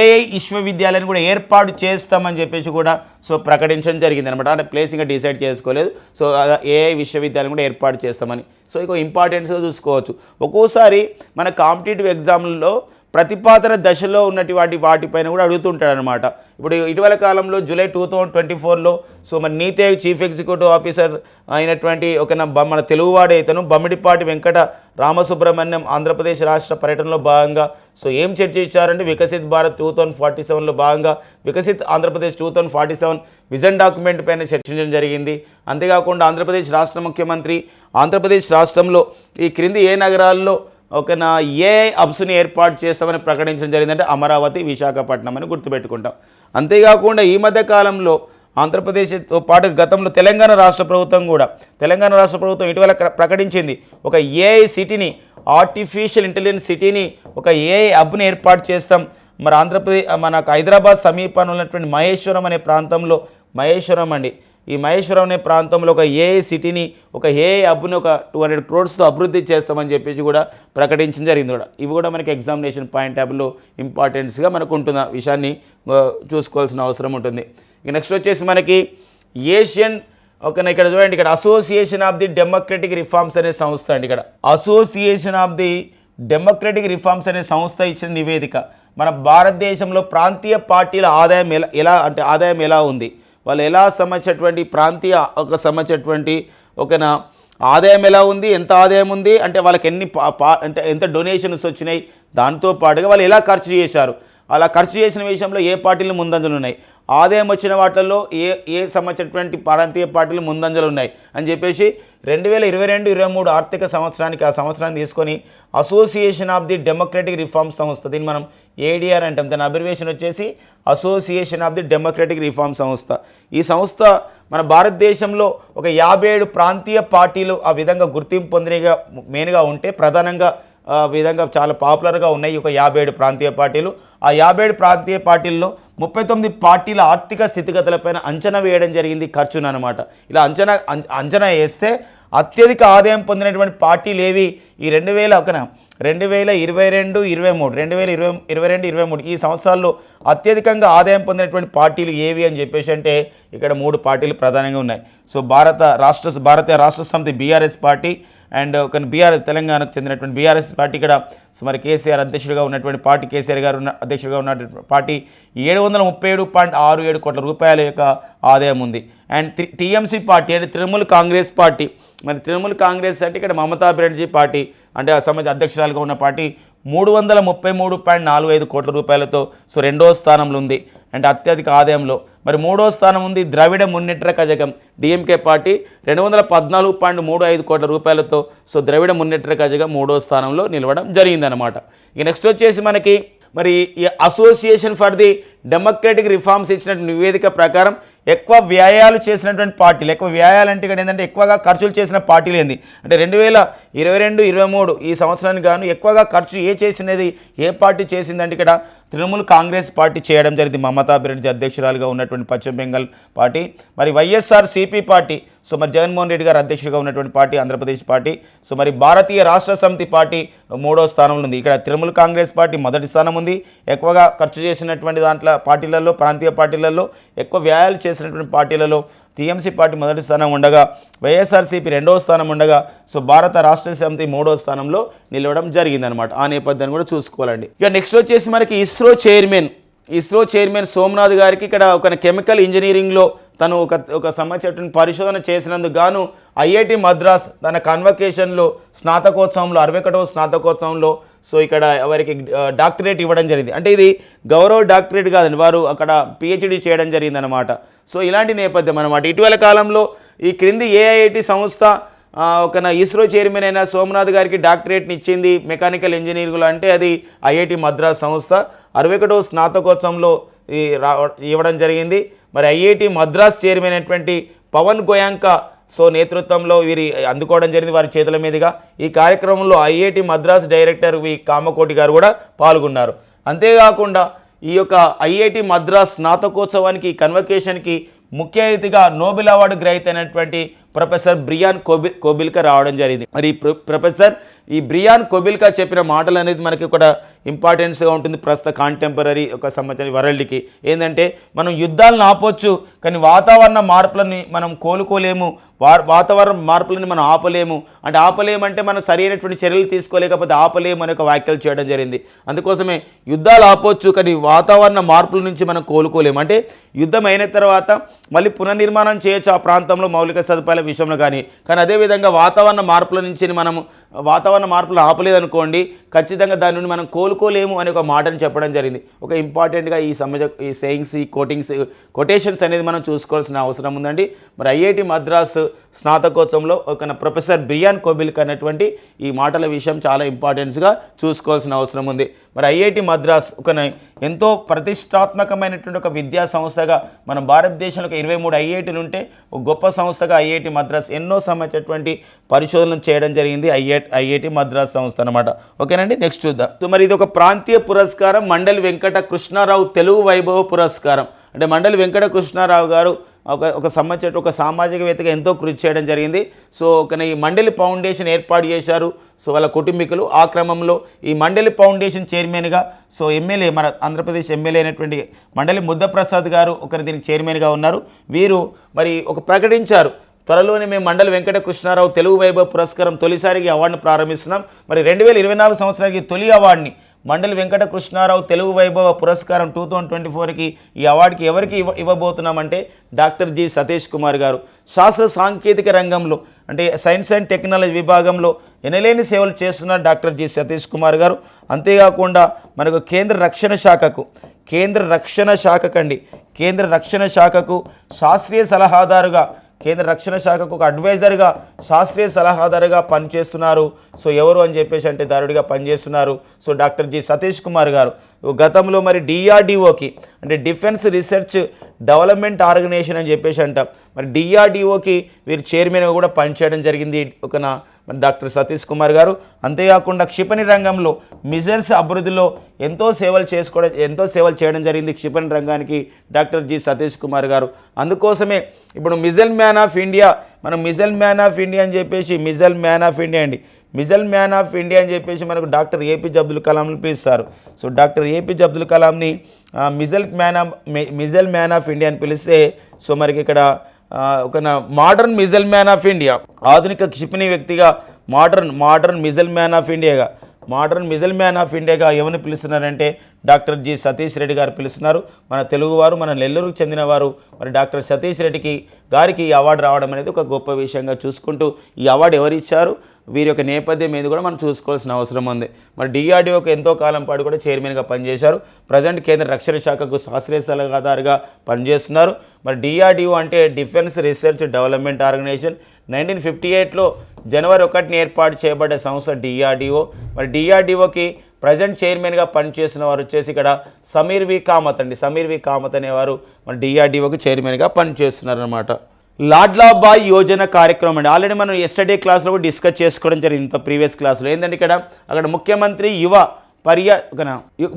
ఏఐ విశ్వవిద్యాలయాన్ని కూడా ఏర్పాటు చేస్తామని చెప్పేసి కూడా సో ప్రకటించడం జరిగింది అనమాట అంటే ప్లేస్ ఇంకా డిసైడ్ చేసుకోలేదు. సో ఏఐ విశ్వవిద్యాలయం కూడా ఏర్పాటు చేస్తామని. సో ఇక ఇంపార్టెన్స్గా చూసుకోవచ్చు. ఒక్కోసారి మన కాంపిటేటివ్ ఎగ్జామ్లో ప్రతిపాదన దశలో ఉన్నటి వాటి వాటిపైన కూడా అడుగుతుంటాడు అనమాట ఇప్పుడు ఇటీవల కాలంలో జూలై టూ థౌజండ్ ట్వంటీ ఫోర్లో సో మన నీతే చీఫ్ ఎగ్జిక్యూటివ్ ఆఫీసర్ అయినటువంటి ఒక బ- మన తెలుగువాడే ఇతను బమ్మిడిపాటి వెంకట రామసుబ్రహ్మణ్యం ఆంధ్రప్రదేశ్ రాష్ట్ర పర్యటనలో భాగంగా. సో ఏం చర్చించారంటే Viksit Bharat two thousand forty సెవెన్లో భాగంగా Viksit Andhra Pradesh two thousand forty seven vision document పైన చర్చించడం జరిగింది. అంతేకాకుండా ఆంధ్రప్రదేశ్ రాష్ట్ర ముఖ్యమంత్రి ఆంధ్రప్రదేశ్ రాష్ట్రంలో ఈ క్రింది ఏ నగరాల్లో ఓకేనా నా ఏ అబ్స్ని ఏర్పాటు చేస్తామని ప్రకటించడం జరిగిందంటే అమరావతి విశాఖపట్నం అని గుర్తుపెట్టుకుంటాం. అంతేకాకుండా ఈ మధ్య కాలంలో ఆంధ్రప్రదేశ్తో పాటు గతంలో తెలంగాణ రాష్ట్ర ప్రభుత్వం కూడా తెలంగాణ రాష్ట్ర ప్రభుత్వం ఇటీవల ప్రకటించింది. ఒక ఏఐ సిటీని ఆర్టిఫిషియల్ ఇంటెలిజెన్స్ సిటీని ఒక ఏఐ హబ్ని ఏర్పాటు చేస్తాం. మరి ఆంధ్రప్రదేశ్ మనకు హైదరాబాద్ సమీపంలో ఉన్నటువంటి మహేశ్వరం అనే ప్రాంతంలో మహేశ్వరం అండి ఈ మహేశ్వరం అనే ప్రాంతంలో ఒక ఏఐ సిటీని ఒక ఏఐ హబ్ని ఒక టూ హండ్రెడ్ క్రోడ్స్తో అభివృద్ధి చేస్తామని చెప్పేసి కూడా ప్రకటించడం జరిగింది కూడా. ఇవి కూడా మనకి ఎగ్జామినేషన్ పాయింట్ ట్యాబ్లో ఇంపార్టెన్స్గా మనకు ఉంటుంది ఆ విషయాన్ని చూసుకోవాల్సిన అవసరం ఉంటుంది. ఇక నెక్స్ట్ వచ్చేసి మనకి ఏషియన్ ఒక ఇక్కడ చూడండి ఇక్కడ association of the democratic reforms అనే సంస్థ అండి ఇక్కడ. Association of the democratic reforms అనే సంస్థ ఇచ్చిన నివేదిక. మన భారతదేశంలో ప్రాంతీయ పార్టీల ఆదాయం ఎలా ఎలా అంటే ఆదాయం ఎలా ఉంది? వాళ్ళు ఎలా సంబంధించినటువంటి ప్రాంతీయ ఒక సంబంధించినటువంటి ఒక నా ఆదాయం ఎలా ఉంది ఎంత ఆదాయం ఉంది అంటే వాళ్ళకి ఎన్ని పా పా- అంటే ఎంత డొనేషన్స్ వచ్చినాయి దాంతో పాటుగా వాళ్ళు ఎలా ఖర్చు చేశారు. అలా ఖర్చు చేసిన విషయంలో ఏ పార్టీలు ముందంజలు ఉన్నాయి? ఆదాయం వచ్చిన వాటిల్లో ఏ ఏ సంబంధించినటువంటి ప్రాంతీయ పార్టీలు ముందంజలు ఉన్నాయి అని చెప్పేసి రెండు వేల ఇరవై రెండు ఇరవై మూడు ఆర్థిక సంవత్సరానికి ఆ సంవత్సరాన్ని తీసుకొని association of the democratic reform సంస్థ దీన్ని మనం ఏడిఆర్ అంటాం. దాని అబ్రివేషన్ వచ్చేసి association of the democratic reform సంస్థ. ఈ సంస్థ మన భారతదేశంలో ఒక యాభై ఏడు ప్రాంతీయ పార్టీలు ఆ విధంగా గుర్తింపు పొందినగా మెయిన్గా ఉంటే ప్రధానంగా విధంగా చాలా పాపులర్గా ఉన్నాయి ఒక యాభై ఏడు ప్రాంతీయ పార్టీలు. ఆ యాభై ఏడు ప్రాంతీయ పార్టీల్లో ముప్పై తొమ్మిది పార్టీల ఆర్థిక స్థితిగతులపైన అంచనా వేయడం జరిగింది ఖర్చును అనమాట ఇలా అంచనా అంచ- అంచనా వేస్తే అత్యధిక ఆదాయం పొందినటువంటి పార్టీలు ఏవి ఈ రెండు వేల ఒకన రెండు వేల ఇరవై రెండు ఇరవై మూడు రెండు వేల ఇరవై ఇరవై రెండు ఇరవై మూడు ఈ సంవత్సరాల్లో అత్యధికంగా ఆదాయం పొందినటువంటి పార్టీలు ఏవి అని చెప్పేసి అంటే ఇక్కడ మూడు పార్టీలు ప్రధానంగా ఉన్నాయి. సో భారత Rashtra Bharatiya Rashtra Samithi BRS party and ఒక బీఆర్ తెలంగాణకు చెందినటువంటి బీఆర్ఎస్ పార్టీ ఇక్కడ సో మరి కేసీఆర్ అధ్యక్షుడిగా ఉన్నటువంటి పార్టీ కేసీఆర్ గారు ఉన్న అధ్యక్షుడిగా ఉన్నటువంటి పార్టీ ఏడు వందల ముప్పై ఏడు పాయింట్ ఆరు ఏడు కోట్ల రూపాయల యొక్క ఆదాయం ఉంది. అండ్ టీఎంసీ పార్టీ అంటే తృణమూల్ కాంగ్రెస్ పార్టీ మరి తృణమూల్ కాంగ్రెస్ అంటే ఇక్కడ మమతా బెనర్జీ పార్టీ అంటే ఆ సమాజ అధ్యక్షురాలుగా ఉన్న పార్టీ మూడు వందల ముప్పై మూడు పాయింట్ నాలుగు ఐదు కోట్ల రూపాయలతో సో రెండో స్థానంలో ఉంది. అంటే అత్యధిక ఆదాయంలో. మరి మూడో స్థానం ఉంది ద్రవిడ మున్నేట్ర కజగం డిఎంకే పార్టీ రెండు వందల పద్నాలుగు పాయింట్ మూడు ఐదు కోట్ల రూపాయలతో సో ద్రవిడ మున్నేట్ర కజగం మూడో స్థానంలో నిలవడం జరిగిందనమాట ఇక నెక్స్ట్ వచ్చేసి మనకి మరి ఈ association for the democratic reforms ఇచ్చిన నివేదిక ప్రకారం ఎక్కువ వ్యాయాలు చేసినటువంటి పార్టీలు ఎక్కువ వ్యయాలు అంటే ఇక్కడ ఏంటంటే ఎక్కువగా ఖర్చులు చేసిన పార్టీలు ఏంది? అంటే రెండు వేల ఇరవై రెండు ఇరవై మూడు ఈ సంవత్సరానికి గాను ఎక్కువగా ఖర్చు ఏ చేసినది ఏ పార్టీ చేసిందంటే ఇక్కడ తృణమూల్ కాంగ్రెస్ పార్టీ చేయడం జరిగింది. మమతా బెనర్జీ అధ్యక్షురాలుగా ఉన్నటువంటి పశ్చిమ బెంగాల్ పార్టీ మరి వైఎస్ఆర్ సిపి పార్టీ సో మరి జగన్మోహన్ రెడ్డి గారు అధ్యక్షుడిగా ఉన్నటువంటి పార్టీ ఆంధ్రప్రదేశ్ పార్టీ సో మరి భారతీయ రాష్ట్ర సమితి పార్టీ మూడో స్థానంలో ఉంది. ఇక్కడ తృణమూల్ కాంగ్రెస్ పార్టీ మొదటి స్థానం ఉంది. ఎక్కువగా ఖర్చు చేసినటువంటి దాంట్లో పార్టీలలో ప్రాంతీయ పార్టీలలో ఎక్కువ వ్యాయాలు చేసినటువంటి పార్టీలలో టీఎంసీ పార్టీ మొదటి స్థానం ఉండగా వైఎస్ఆర్సీపీ రెండవ స్థానం ఉండగా సో భారత రాష్ట్ర సమితి మూడో స్థానంలో నిలవడం జరిగిందనమాట ఆ నేపథ్యాన్ని కూడా చూసుకోవాలండి. ఇక నెక్స్ట్ వచ్చేసి మనకి ISRO chairman ISRO chairman Somanath గారికి ఇక్కడ ఒక కెమికల్ ఇంజనీరింగ్లో తను ఒక ఒక సమస్యను పరిశోధన చేసినందుకు గాను ఐఐటి మద్రాస్ తన కన్వకేషన్లో స్నాతకోత్సవంలో అరవై ఒకటవ స్నాతకోత్సవంలో సో ఇక్కడ వారికి డాక్టరేట్ ఇవ్వడం జరిగింది. అంటే ఇది గౌరవ డాక్టరేట్ కాదండి వారు అక్కడ పిహెచ్డి చేయడం జరిగిందనమాట సో ఇలాంటి నేపథ్యం అనమాట ఇటీవల కాలంలో ఈ క్రింది ఏఐఐటి సంస్థ ఒక ఇస్రో చైర్మన్ అయిన సోమనాథ్ గారికి డాక్టరేట్ని ఇచ్చింది మెకానికల్ ఇంజనీర్లు అంటే అది ఐఐటి మద్రాస్ సంస్థ. అరవై ఒకటో స్నాతకోత్సవంలో ఈ రా ఇవ్వడం జరిగింది. మరి ఐఐటి మద్రాస్ చైర్మన్ అయినటువంటి పవన్ గోయాంక సో నేతృత్వంలో వీరి అందుకోవడం జరిగింది వారి చేతుల మీదుగా. ఈ కార్యక్రమంలో IIT Madras director V Kamakoti garu కూడా పాల్గొన్నారు. అంతేకాకుండా ఈ యొక్క ఐఐటి మద్రాస్ స్నాతకోత్సవానికి కన్వకేషన్కి ముఖ్య అతిథిగా నోబెల్ అవార్డు గ్రహీత అయినటువంటి ప్రొఫెసర్ బ్రియాన్ కోబి కోబిల్కా రావడం జరిగింది. మరి ప్రొ- ప్రొఫెసర్ ఈ బ్రియాన్ కోబిల్కా చెప్పిన మాటలు అనేది మనకి కూడా ఇంపార్టెన్స్గా ఉంటుంది. ప్రస్తుత కాంటెంపరీ ఒక సంబంధించిన వరల్డ్కి. ఏంటంటే మనం యుద్ధాలను ఆపొచ్చు కానీ వాతావరణ మార్పులని మనం కోలుకోలేము. వా వాతావరణ మార్పులని మనం ఆపలేము. అంటే ఆపలేమంటే మనం సరైనటువంటి చర్యలు తీసుకోలేకపోతే ఆపలేము అనే ఒక వ్యాఖ్యలు చేయడం జరిగింది. అందుకోసమే యుద్ధాలు ఆపొచ్చు కానీ వాతావరణ మార్పుల నుంచి మనం కోలుకోలేము. అంటే యుద్ధం అయిన తర్వాత మళ్ళీ పునర్నిర్మాణం చేయొచ్చు ఆ ప్రాంతంలో మౌలిక సదుపాయాలు విషయంలో కానీ కానీ అదేవిధంగా వాతావరణ మార్పుల నుంచి మనం వాతావరణ మార్పులు ఆపలేదనుకోండి ఖచ్చితంగా దాని నుండి మనం కోలుకోలేము అనే ఒక మాటను చెప్పడం జరిగింది. ఒక ఇంపార్టెంట్గా ఈ సమాజ ఈ సేయింగ్స్ ఈ కోటింగ్స్ కొటేషన్స్ అనేది మనం చూసుకోవాల్సిన అవసరం ఉందండి. మరి ఐఐటి మద్రాస్ స్నాతకోత్సవంలో ఒక ప్రొఫెసర్ బ్రియాన్ కోబిల్క్ అనేటువంటి ఈ మాటల విషయం చాలా ఇంపార్టెన్స్గా చూసుకోవాల్సిన అవసరం ఉంది. మరి ఐఐటి మద్రాస్ ఒక ఎంతో ప్రతిష్టాత్మకమైనటువంటి ఒక విద్యా సంస్థగా మన భారతదేశంలో ఒక ఇరవై మూడు ఐఐటీలు ఉంటే ఒక గొప్ప సంస్థగా ఐఐటి మద్రాస్ ఎన్నో సంబంధించినటువంటి పరిశోధనలు చేయడం జరిగింది. ఐఐ ఐఐటి మద్రాస్ సంస్థ అనమాట ఓకేనండి? నెక్స్ట్ చూద్దాం. సో మరి ఇది ఒక ప్రాంతీయ పురస్కారం మండలి వెంకట కృష్ణారావు తెలుగు వైభవ పురస్కారం. అంటే మండలి వెంకట కృష్ణారావు గారు ఒక ఒక సంబంధించిన ఒక సామాజికవేత్తగా ఎంతో కృషి చేయడం జరిగింది. సో ఒక ఈ మండలి ఫౌండేషన్ ఏర్పాటు చేశారు. సో వాళ్ళ కుటుంబీకులు ఆ క్రమంలో ఈ మండలి ఫౌండేషన్ చైర్మన్గా సో ఎమ్మెల్యే మన ఆంధ్రప్రదేశ్ ఎమ్మెల్యే అయినటువంటి మండలి ముద్దప్రసాద్ గారు ఒకరు దీనికి చైర్మన్గా ఉన్నారు. వీరు మరి ఒక ప్రకటించారు. త్వరలోనే మేము మండలి వెంకటకృష్ణారావు తెలుగు వైభవ పురస్కారం తొలిసారిగా అవార్డును ప్రారంభిస్తున్నాం. మరి రెండు వేల ఇరవై నాలుగు సంవత్సరానికి తొలి అవార్డుని మండలి వెంకటకృష్ణారావు తెలుగు వైభవ పురస్కారం టూ థౌజండ్ ట్వంటీ ఫోర్కి ఈ అవార్డుకి ఎవరికి ఇవ్వ ఇవ్వబోతున్నామంటే డాక్టర్ జి సతీష్ కుమార్ గారు. శాస్త్ర సాంకేతిక రంగంలో అంటే సైన్స్ అండ్ టెక్నాలజీ విభాగంలో ఎనలేని సేవలు చేస్తున్న డాక్టర్ జి సతీష్ కుమార్ గారు. అంతేకాకుండా మనకు కేంద్ర రక్షణ శాఖకు కేంద్ర రక్షణ శాఖకండి కేంద్ర రక్షణ శాఖకు శాస్త్రీయ సలహాదారుగా కేంద్ర రక్షణ శాఖకు ఒక అడ్వైజర్గా శాస్త్రీయ సలహాదారుగా పనిచేస్తున్నారు. సో ఎవరు అని చెప్పేసి అంటే దారుడిగా పనిచేస్తున్నారు. So doctor G. Satish Kumar garu. గతంలో మరి డిఆర్డిఓకి అంటే డిఫెన్స్ రీసెర్చ్ డెవలప్మెంట్ ఆర్గనైజేషన్ అని చెప్పేసి అంటాం. మరి డిఆర్డిఓకి వీరు చైర్మన్గా కూడా పనిచేయడం జరిగింది. ఒక మన డాక్టర్ సతీష్ కుమార్ గారు. అంతేకాకుండా క్షిపణి రంగంలో మిజైల్స్ అభివృద్ధిలో ఎంతో సేవలు చేసుకోవడం ఎంతో సేవలు చేయడం జరిగింది క్షిపణి రంగానికి డాక్టర్ జి సతీష్ కుమార్ గారు. అందుకోసమే ఇప్పుడు మిజైల్ మ్యాన్ ఆఫ్ ఇండియా మనం మిజైల్ మ్యాన్ ఆఫ్ ఇండియా అని చెప్పేసి మిజైల్ మ్యాన్ ఆఫ్ ఇండియా అండి. మిజైల్ మ్యాన్ ఆఫ్ ఇండియా అని చెప్పేసి మనకు డాక్టర్ ఏపీజే అబ్దుల్ కలాంని పిలుస్తారు. So doctor APJ Abdul కలాంని missile missile man of missile missile man of India అని పిలిస్తే సో మనకి ఇక్కడ ఒక modern missile man of India ఆధునిక క్షిపణి వ్యక్తిగా modern modern missile man of ఇండియాగా modern missile man of ఇండియాగా ఎవరిని పిలుస్తున్నారంటే డాక్టర్ జి సతీష్ రెడ్డి గారు పిలుస్తున్నారు. మన తెలుగువారు మన నెల్లూరుకు చెందినవారు మరి డాక్టర్ సతీష్ రెడ్డికి గారికి ఈ అవార్డు రావడం అనేది ఒక గొప్ప విషయంగా చూసుకుంటూ ఈ అవార్డు ఎవరు ఇచ్చారు? వీరి యొక్క నేపథ్యం మీద కూడా మనం చూసుకోవాల్సిన అవసరం ఉంది. మరి డిఆర్డీఓకి ఎంతో కాలం పాటు కూడా చైర్మన్గా పనిచేశారు. ప్రజెంట్ కేంద్ర రక్షణ శాఖకు శాస్త్రీయ సలహాదారుగా పనిచేస్తున్నారు. మరి డిఆర్డీఓ అంటే defence research development organisation nineteen fifty ఎయిట్లో జనవరి ఒకటిని ఏర్పాటు చేయబడ్డ సంస్థ డిఆర్డీఓ. మరి డిఆర్డీఓకి ప్రజెంట్ చైర్మన్గా పనిచేసిన వారు వచ్చేసి ఇక్కడ సమీర్ వి కామత్ అండి. సమీర్ వి కామత్ అనేవారు మన డిఆర్డిఓకి చైర్మన్గా పనిచేస్తున్నారనమాట లాడ్లాబాయ్ యోజన కార్యక్రమం అండి. ఆల్రెడీ మనం ఎస్టర్డే క్లాస్లో కూడా డిస్కస్ చేసుకోవడం జరిగింది ఇంత ప్రీవియస్ క్లాస్లో ఏంటంటే ఇక్కడ అక్కడ ముఖ్యమంత్రి యువ పర్య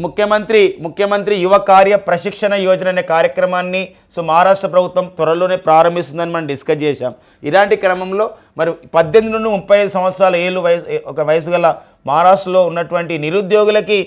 ముఖ్యమంత్రి ముఖ్యమంత్రి యువ కార్య ప్రశిక్షణ యోజన అనే కార్యక్రమాన్ని సో మహారాష్ట్ర ప్రభుత్వం త్వరలోనే ప్రారంభిస్తుందని మనం డిస్కస్ చేశాం. ఇలాంటి క్రమంలో మరి పద్దెనిమిది నుండి ముప్పై ఐదు సంవత్సరాల ఏళ్ళు వయసు ఒక వయసు గల మహారాష్ట్రలో ఉన్నటువంటి నిరుద్యోగులకి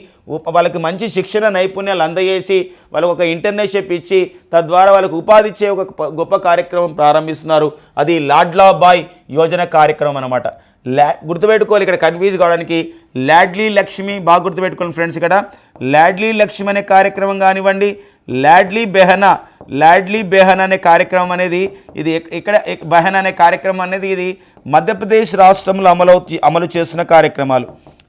వాళ్ళకి మంచి శిక్షణ నైపుణ్యాలు అందజేసి వాళ్ళకు ఒక ఇంటర్న్షిప్ ఇచ్చి తద్వారా వాళ్ళకు ఉపాధి ఇచ్చే ఒక గొప్ప కార్యక్రమం ప్రారంభిస్తున్నారు. అది లాడ్లాబాయ్ యోజన కార్యక్రమం అనమాట లా గుర్తుపెట్టుకోవాలి ఇక్కడ కన్ఫ్యూజ్ కావడానికి. లాడ్లీ లక్ష్మి బాగా గుర్తుపెట్టుకోండి ఫ్రెండ్స్ ఇక్కడ. లాడ్లీ లక్ష్మి అనే కార్యక్రమం కానివ్వండి లాడ్లీ బెహనా లాడ్లీ బెహన్ అనే కార్యక్రమం అనేది ఇది ఇక్కడ ఎక్- బెహన్ అనే కార్యక్రమం అనేది ఇది మధ్యప్రదేశ్ రాష్ట్రంలో అమలు అమలు చేస్తున్న కార్యక్రమాలు.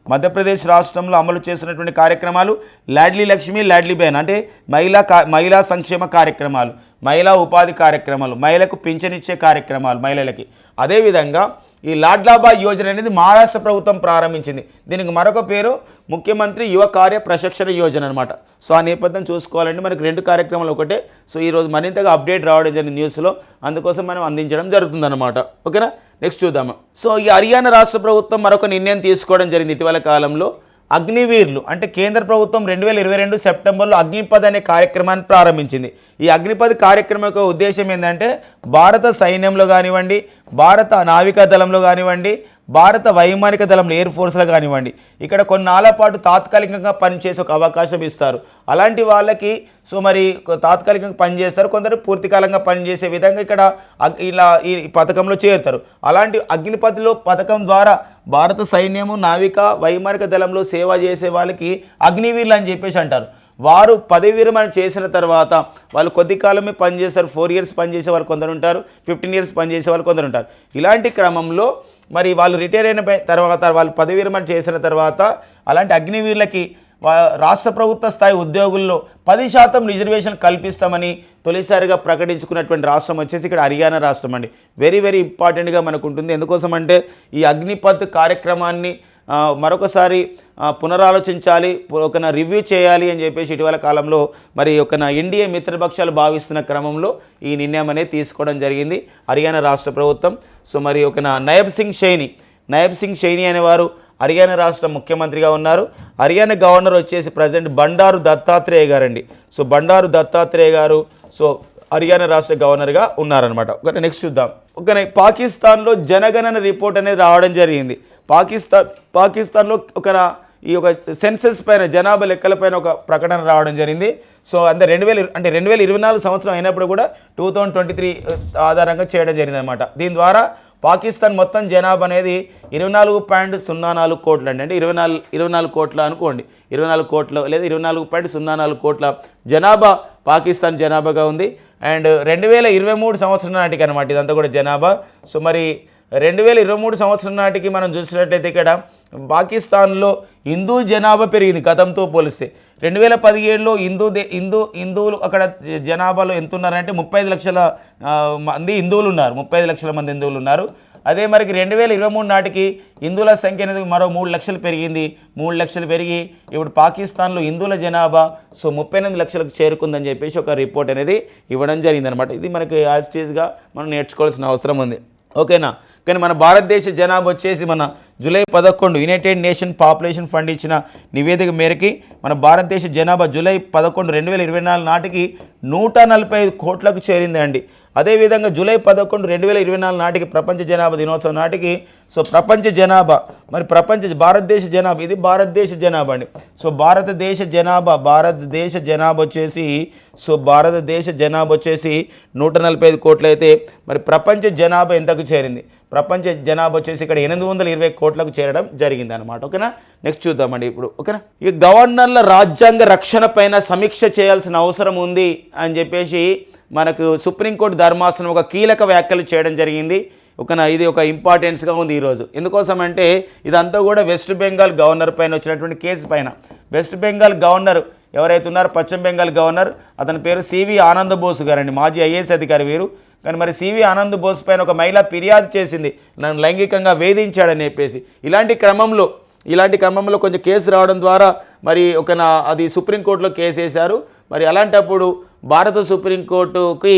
మధ్యప్రదేశ్ రాష్ట్రంలో అమలు చేసినటువంటి కార్యక్రమాలు లాడ్లీ లక్ష్మి లాడ్లీ బెహన్ అంటే మహిళా కా మహిళా సంక్షేమ కార్యక్రమాలు. మహిళా ఉపాధి కార్యక్రమాలు మహిళలకు పింఛనిచ్చే కార్యక్రమాలు మహిళలకి. అదేవిధంగా ఈ లాడ్లాబాయ్ యోజన అనేది మహారాష్ట్ర ప్రభుత్వం ప్రారంభించింది. దీనికి మరొక పేరు ముఖ్యమంత్రి యువ కార్య ప్రశిక్షణ యోజన అనమాట సో ఆ నేపథ్యం చూసుకోవాలంటే మనకి రెండు కార్యక్రమాలు ఒకటే. సో ఈరోజు మరింతగా అప్డేట్ రావడం జరిగింది న్యూస్లో. అందుకోసం మనం అందించడం జరుగుతుందన్నమాట. ఓకేనా? నెక్స్ట్ చూద్దాము? సో ఈ హర్యానా రాష్ట్ర ప్రభుత్వం మరొక నిర్ణయం తీసుకోవడం జరిగింది ఇటీవల కాలంలో. అగ్నివీర్లు అంటే కేంద్ర ప్రభుత్వం రెండు వేల ఇరవై రెండు సెప్టెంబర్లో అగ్నిపథ్ అనే కార్యక్రమాన్ని ప్రారంభించింది. ఈ అగ్నిపథ్ కార్యక్రమం యొక్క ఉద్దేశం ఏంటంటే భారత సైన్యంలో కానివ్వండి భారత నావికా దళంలో కానివ్వండి భారత వైమానిక దళంలో ఎయిర్ ఫోర్స్లో కానివ్వండి ఇక్కడ కొన్నాళ్ళ పాటు తాత్కాలికంగా పనిచేసే ఒక అవకాశం ఇస్తారు. అలాంటి వాళ్ళకి సో మరి తాత్కాలికంగా పనిచేస్తారు కొందరు పూర్తికాలంగా పనిచేసే విధంగా ఇక్కడ ఇలా ఈ పథకంలో చేరుతారు. అలాంటి అగ్నిపథిలో పథకం ద్వారా భారత సైన్యము నావిక వైమానిక దళంలో సేవ చేసే వాళ్ళకి అగ్నివీర్లు అని చెప్పేసి అంటారు. వారు పదవి విరమణ చేసిన తర్వాత వాళ్ళు కొద్ది కాలమే పనిచేస్తారు. ఫోర్ ఇయర్స్ పనిచేసే వాళ్ళు కొందరు ఉంటారు. ఫిఫ్టీన్ ఇయర్స్ పనిచేసే వాళ్ళు కొందరు ఉంటారు. ఇలాంటి క్రమంలో మరి వాళ్ళు రిటైర్ అయిన తర్వాత వాళ్ళు పదవి విరమణ చేసిన తర్వాత అలాంటి అగ్నివీరులకి రాష్ట్ర ప్రభుత్వ స్థాయి ఉద్యోగుల్లో పది శాతం రిజర్వేషన్ కల్పిస్తామని తొలిసారిగా ప్రకటించుకున్నటువంటి రాష్ట్రం వచ్చేసి ఇక్కడ హర్యానా రాష్ట్రం అండి. వెరీ వెరీ ఇంపార్టెంట్గా మనకు ఉంటుంది. ఎందుకోసం అంటే ఈ అగ్నిపథ్ కార్యక్రమాన్ని మరొకసారి పునరాలోచించాలి ఒక రివ్యూ చేయాలి అని చెప్పేసి ఇటీవల కాలంలో మరి ఒక ఎన్డీఏ మిత్రపక్షాలు భావిస్తున్న క్రమంలో ఈ నిర్ణయం అనేది తీసుకోవడం జరిగింది హర్యానా రాష్ట్ర ప్రభుత్వం. సో మరి ఒక నయబ్ సింగ్ షైని నయబ్ సింగ్ షైని అనేవారు. హర్యానా రాష్ట్ర ముఖ్యమంత్రిగా ఉన్నారు. హర్యానా గవర్నర్ వచ్చేసి ప్రజెంట్ బండారు దత్తాత్రేయ గారండి. సో బండారు దత్తాత్రేయ గారు సో హర్యానా రాష్ట్ర గవర్నర్గా ఉన్నారనమాట ఒక నెక్స్ట్ చూద్దాం. ఒక పాకిస్తాన్లో జనగణన రిపోర్ట్ అనేది రావడం జరిగింది. పాకిస్తాన్ పాకిస్తాన్లో ఒక ఈ యొక్క సెన్సెస్ పైన జనాభా లెక్కల పైన ఒక ప్రకటన రావడం జరిగింది. సో అంటే రెండు వేల అంటే రెండు వేల ఇరవై నాలుగు సంవత్సరం అయినప్పుడు కూడా టూ థౌజండ్ ట్వంటీ త్రీ ఆధారంగా చేయడం జరిగింది అనమాట దీని ద్వారా పాకిస్తాన్ మొత్తం జనాభా అనేది ఇరవై నాలుగు పాయింట్ సున్నా నాలుగు కోట్లు అండి. అంటే ఇరవై నాలుగు ఇరవై నాలుగు కోట్ల అనుకోండి. ఇరవై నాలుగు కోట్ల లేదా ఇరవై నాలుగు పాయింట్ సున్నా నాలుగు కోట్ల జనాభా పాకిస్తాన్ జనాభాగా ఉంది. అండ్ రెండు వేల ఇరవై మూడు సంవత్సరం నాటికి అనమాట ఇదంతా కూడా జనాభా. సో మరి రెండు వేల ఇరవై మూడు సంవత్సరం నాటికి మనం చూసినట్లయితే ఇక్కడ పాకిస్తాన్లో హిందూ జనాభా పెరిగింది గతంతో పోలిస్తే. రెండు వేల పదిహేడులో హిందూ దే హిందూ హిందువులు అక్కడ జనాభాలో ఎంత ఉన్నారంటే ముప్పై ఐదు లక్షల మంది హిందువులు ఉన్నారు. ముప్పై ఐదు లక్షల మంది హిందువులు ఉన్నారు. అదే మరికి రెండు వేల ఇరవై మూడు నాటికి హిందువుల సంఖ్య అనేది మరో మూడు లక్షలు పెరిగింది. మూడు లక్షలు పెరిగి ఇప్పుడు పాకిస్తాన్లో హిందువుల జనాభా సో ముప్పై ఎనిమిది లక్షలకు చేరుకుందని చెప్పేసి ఒక రిపోర్ట్ అనేది ఇవ్వడం జరిగిందనమాట ఇది మనకి యాజ్ టీజ్గా మనం నేర్చుకోవాల్సిన అవసరం ఉంది. ఓకేనా? కానీ మన భారతదేశ జనాభా వచ్చేసి మన జూలై పదకొండు యునైటెడ్ నేషన్ పాపులేషన్ ఫండ్ ఇచ్చిన నివేదిక మేరకి మన భారతదేశ జనాభా జూలై పదకొండు రెండు వేల ఇరవై నాలుగు నాటికి నూట నలభై ఐదు కోట్లకు చేరిందండి. అదేవిధంగా జూలై పదకొండు రెండు వేల ఇరవై నాలుగు నాటికి ప్రపంచ జనాభా దినోత్సవం నాటికి సో ప్రపంచ జనాభా మరి ప్రపంచ భారతదేశ జనాభా ఇది భారతదేశ జనాభా అండి. సో భారతదేశ జనాభా భారతదేశ జనాభా వచ్చేసి సో భారతదేశ జనాభా వచ్చేసి నూట నలభై ఐదు కోట్లు అయితే మరి ప్రపంచ జనాభా ఎంతకు చేరింది? ప్రపంచ జనాభా వచ్చేసి ఇక్కడ ఎనిమిది వందల ఇరవై కోట్లకు చేరడం జరిగింది అనమాట ఓకేనా? నెక్స్ట్ చూద్దామండి ఇప్పుడు. ఓకేనా? ఈ గవర్నర్ల రాజ్యాంగ రక్షణ పైన సమీక్ష చేయాల్సిన అవసరం ఉంది అని చెప్పేసి మనకు సుప్రీంకోర్టు ధర్మాసనం ఒక కీలక వ్యాఖ్యలు చేయడం జరిగింది. ఒక ఇది ఒక ఇంపార్టెన్స్గా ఉంది ఈరోజు. ఎందుకోసం అంటే ఇదంతా కూడా వెస్ట్ బెంగాల్ గవర్నర్ పైన వచ్చినటువంటి కేసు పైన. వెస్ట్ బెంగాల్ గవర్నర్ ఎవరైతే ఉన్నారో పశ్చిమ బెంగాల్ గవర్నర్ అతని పేరు సివి ఆనంద్ బోస్ గారండి మాజీ ఐఏఎస్ అధికారి వీరు. కానీ మరి సివి ఆనంద్ బోస్ పైన ఒక మహిళ ఫిర్యాదు చేసింది నన్ను లైంగికంగా వేధించాడని చెప్పేసి. ఇలాంటి క్రమంలో ఇలాంటి క్రమంలో కొంచెం కేసు రావడం ద్వారా మరి ఒక నా అది సుప్రీంకోర్టులో కేసు వేశారు. మరి అలాంటప్పుడు భారత సుప్రీంకోర్టుకి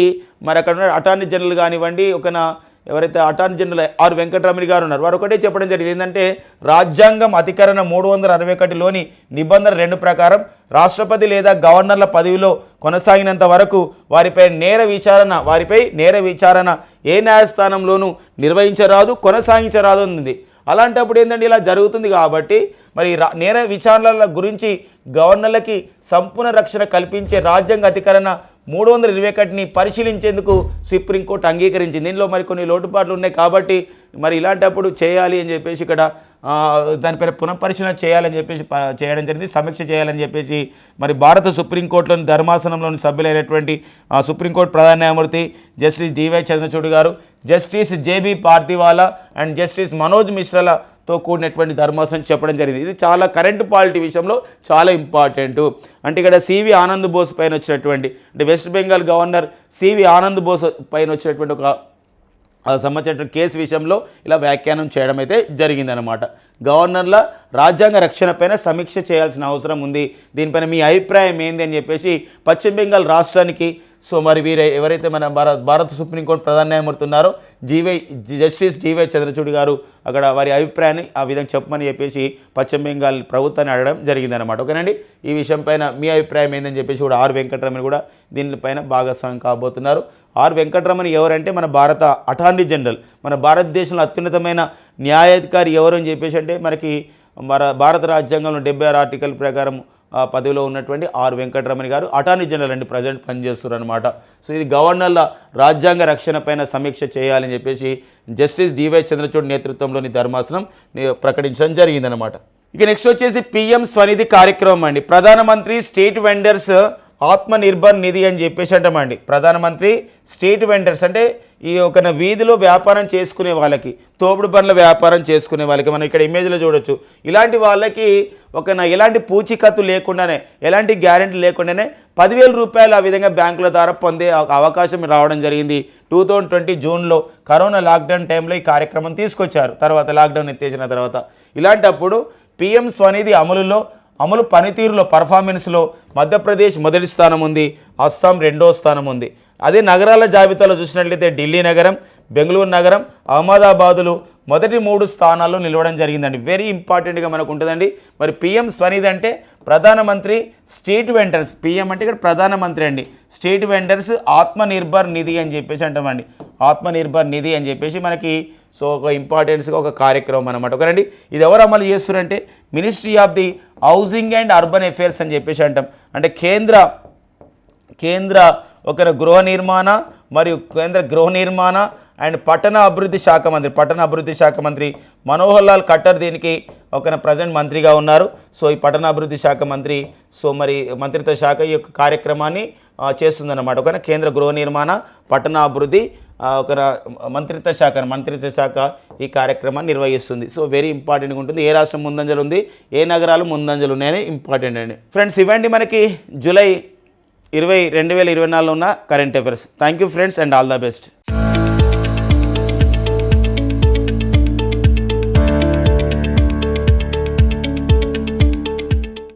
మరి అక్కడ ఉన్న అటార్నీ జనరల్ కానివ్వండి ఒక నా ఎవరైతే అటార్నీ జనరల్ ఆర్ వెంకటరమణి గారు ఉన్నారు వారు ఒకటే చెప్పడం జరిగింది. ఏంటంటే రాజ్యాంగం అధికరణ మూడు వందల అరవై ఒకటిలోని నిబంధన రెండు ప్రకారం రాష్ట్రపతి లేదా గవర్నర్ల పదవిలో కొనసాగినంత వరకు వారిపై నేర విచారణ వారిపై నేర విచారణ ఏ న్యాయస్థానంలోనూ నిర్వహించరాదు కొనసాగించరాదు ఉంది. అలాంటప్పుడు ఏంటంటే ఇలా జరుగుతుంది కాబట్టి మరి రా- నేర విచారణల గురించి గవర్నర్లకి సంపూర్ణ రక్షణ కల్పించే రాజ్యాంగ అధికరణ మూడు వందల ఇరవై ఒకటిని పరిశీలించేందుకు సుప్రీంకోర్టు అంగీకరించింది. దీనిలో మరి కొన్ని లోటుపాట్లు ఉన్నాయి కాబట్టి మరి ఇలాంటప్పుడు చేయాలి అని చెప్పేసి ఇక్కడ దానిపైన పునఃపరిశీలన చేయాలని చెప్పేసి ప- చేయడం జరిగింది. సమీక్ష చేయాలని చెప్పేసి మరి భారత సుప్రీంకోర్టులోని ధర్మాసనంలోని సభ్యులైనటువంటి సుప్రీంకోర్టు ప్రధాన న్యాయమూర్తి justice DY Chandrachud garu justice JB Pardiwala and justice Manoj మిశ్రల తో కూడినటువంటి ధర్మాసనం చెప్పడం జరిగింది. ఇది చాలా కరెంట్ పాలిటీ విషయంలో చాలా ఇంపార్టెంట్ అంటే ఇక్కడ సివి ఆనంద్ బోస్ పైన వచ్చినటువంటి అంటే West Bengal governor CV Anand Bose పైన వచ్చినటువంటి ఒక సంబంధించిన కేసు విషయంలో ఇలా వ్యాఖ్యానం చేయడం అయితే జరిగిందనమాట గవర్నర్ల రాజ్యాంగ రక్షణపైన సమీక్ష చేయాల్సిన అవసరం ఉంది. దీనిపైన మీ అభిప్రాయం ఏంది అని చెప్పేసి పశ్చిమ బెంగాల్ రాష్ట్రానికి సో మరి వీరు ఎవరైతే మన భారత భారత సుప్రీంకోర్టు ప్రధాన న్యాయమూర్తి ఉన్నారో జీవై జస్టిస్ డివై చంద్రచూడ్ గారు అక్కడ వారి అభిప్రాయాన్ని ఆ విధంగా చెప్పమని చెప్పేసి పశ్చిమ బెంగాల్ ప్రభుత్వాన్ని అడగడం జరిగిందనమాట ఓకేనండి? ఈ విషయం పైన మీ అభిప్రాయం ఏందని చెప్పేసి కూడా ఆర్ వెంకటరమణ కూడా దీనిపైన భాగస్వామ్యం కాబోతున్నారు. ఆర్ వెంకటరమణ ఎవరంటే మన భారత అటార్నీ జనరల్. మన భారతదేశంలో అత్యున్నతమైన న్యాయాధికారి ఎవరు అని చెప్పేసి అంటే మనకి మన భారత రాజ్యాంగంలో డెబ్బై ఆరు ఆర్టికల్ ప్రకారం పదవిలో ఉన్నటువంటి ఆర్ వెంకటరమణి గారు అటార్నీ జనరల్ అండి ప్రజెంట్ పనిచేస్తున్నారు అనమాట సో ఇది గవర్నర్ల రాజ్యాంగ రక్షణ పైన సమీక్ష చేయాలని చెప్పేసి జస్టిస్ డివై చంద్రచూడ్ నేతృత్వంలోని ధర్మాసనం ప్రకటించడం జరిగిందనమాట ఇక నెక్స్ట్ వచ్చేసి పిఎం స్వనిధి కార్యక్రమం అండి. ప్రధానమంత్రి స్టేట్ వెండర్స్ ఆత్మ నిర్భర్ నిధి అని చెప్పేసి అంటామండి. ప్రధానమంత్రి స్ట్రీట్ వెండర్స్ అంటే ఈ ఒక వీధిలో వ్యాపారం చేసుకునే వాళ్ళకి తోపుడు పనుల వ్యాపారం చేసుకునే వాళ్ళకి మనం ఇక్కడ ఇమేజ్లో చూడొచ్చు. ఇలాంటి వాళ్ళకి ఒక నా- ఎలాంటి పూచీకత్తు లేకుండానే ఎలాంటి గ్యారెంటీ లేకుండానే పదివేల రూపాయలు ఆ విధంగా బ్యాంకుల ద్వారా పొందే ఒక అవకాశం రావడం జరిగింది. టూ థౌజండ్ ట్వంటీ జూన్లో కరోనా లాక్డౌన్ టైంలో ఈ కార్యక్రమం తీసుకొచ్చారు. తర్వాత లాక్డౌన్ ఎత్తేసిన తర్వాత. ఇలాంటప్పుడు పిఎం స్వనిధి అమలులో అమలు పనితీరులో పర్ఫార్మెన్స్లో మధ్యప్రదేశ్ మొదటి స్థానం ఉంది అస్సాం రెండో స్థానం ఉంది. అదే నగరాల జాబితాలో చూసినట్లయితే ఢిల్లీ నగరం బెంగళూరు నగరం అహ్మదాబాదులు మొదటి మూడు స్థానాల్లో నిలవడం జరిగిందండి. వెరీ ఇంపార్టెంట్గా మనకు ఉంటుందండి. మరి పిఎం స్వనిధి అంటే ప్రధానమంత్రి స్టేట్ వెండర్స్. పిఎం అంటే ఇక్కడ ప్రధానమంత్రి అండి. స్టేట్ వెండర్స్ ఆత్మనిర్భర్ నిధి అని చెప్పేసి అంటామండి. ఆత్మనిర్భర్ నిధి అని చెప్పేసి మనకి సో ఒక ఇంపార్టెన్స్గా ఒక కార్యక్రమం అనమాట ఒకరండి ఇది ఎవరు అమలు చేస్తున్నారంటే ministry of the housing and urban affairs అని చెప్పేసి అంటాం. అంటే కేంద్ర కేంద్ర ఒకరు గృహ నిర్మాణ మరియు కేంద్ర గృహ నిర్మాణ అండ్ పట్టణ అభివృద్ధి శాఖ మంత్రి పట్టణ అభివృద్ధి శాఖ మంత్రి మనోహర్ లాల్ ఖట్టర్ దీనికి ఒక ప్రజెంట్ మంత్రిగా ఉన్నారు. సో ఈ పట్టణ అభివృద్ధి శాఖ మంత్రి సో మరి మంత్రిత్వ శాఖ ఈ యొక్క కార్యక్రమాన్ని చేస్తుందన్నమాట. ఒక కేంద్ర గృహ నిర్మాణ పట్టణ అభివృద్ధి ఒక మంత్రిత్వ శాఖ మంత్రిత్వ శాఖ ఈ కార్యక్రమాన్ని నిర్వహిస్తుంది. సో వెరీ ఇంపార్టెంట్గా ఉంటుంది. ఏ రాష్ట్రం ముందంజలు ఉంది? ఏ నగరాలు ముందంజలు ఉన్నాయని ఇంపార్టెంట్ అండి. ఫ్రెండ్స్ ఇవ్వండి మనకి జూలై ఇరవై రెండు వేల ఇరవై నాలుగులో ఉన్న current affairs thank you friends and all the best